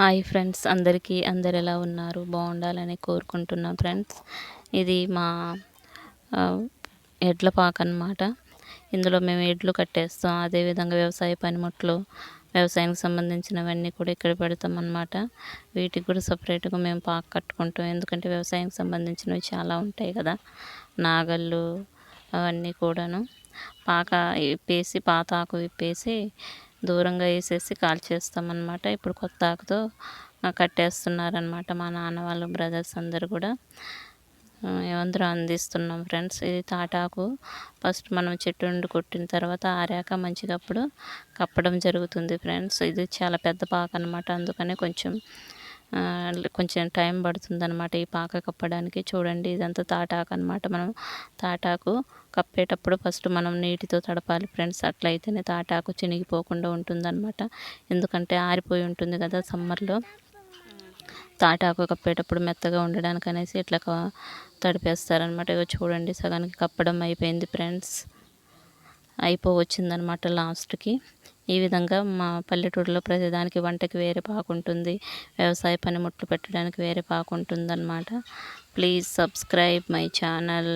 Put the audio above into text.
Hi friends అందరికీ అందరు ఎలా ఉన్నారు? బాగుండాలని కోరుకుంటున్నాం ఫ్రెండ్స్. ఇది మా ఎడ్ల పాక అనమాట ఇందులో మేము ఎడ్లు కట్టేస్తాం. అదేవిధంగా వ్యవసాయ పనిముట్లు వ్యవసాయానికి సంబంధించినవన్నీ కూడా ఇక్కడ పెడతాం అనమాట వీటికి కూడా సపరేట్గా మేము పాక కట్టుకుంటాం. ఎందుకంటే వ్యవసాయానికి సంబంధించినవి చాలా ఉంటాయి కదా. నాగళ్ళు అవన్నీ కూడాను. పాక విప్పేసి పాత ఆకు విప్పేసి దూరంగా వేసేసి కాల్చేస్తామన్నమాట. ఇప్పుడు కొత్త ఆకుతో కట్టేస్తున్నారనమాట మా నాన్న వాళ్ళు బ్రదర్స్ అందరు కూడా. అందరూ అందిస్తున్నాం ఫ్రెండ్స్. ఇది తాటాకు. ఫస్ట్ మనం చెట్టు నుండి కొట్టిన తర్వాత ఆరాక మంచిగా అప్పుడు కప్పడం జరుగుతుంది ఫ్రెండ్స్. ఇది చాలా పెద్ద పాక అనమాట అందుకనే కొంచెం కొంచెం టైం పడుతుందనమాట ఈ పాక కప్పడానికి. చూడండి ఇదంతా తాటాకు అనమాట మనం. తాటాకు కప్పేటప్పుడు ఫస్ట్ మనం నీటితో తడపాలి ఫ్రెండ్స్. అట్లయితేనే తాటాకు చినిగిపోకుండా ఉంటుందన్నమాట. ఎందుకంటే ఆరిపోయి ఉంటుంది కదా సమ్మర్లో. తాటాకు కప్పేటప్పుడు మెత్తగా ఉండడానికి అనేసి ఇట్లా తడిపేస్తారనమాట ఇక చూడండి సగానికి కప్పడం అయిపోయింది ఫ్రెండ్స్. అయిపోవచ్చిందనమాట లాస్ట్కి. ఈ విధంగా మా పల్లెటూరులో ప్రతిదానికి వంటకి వేరే పాకుంటుంది. వ్యవసాయ పనిముట్లు పెట్టడానికి వేరే పాకు అన్నమాట ప్లీజ్ సబ్స్క్రైబ్ మై ఛానల్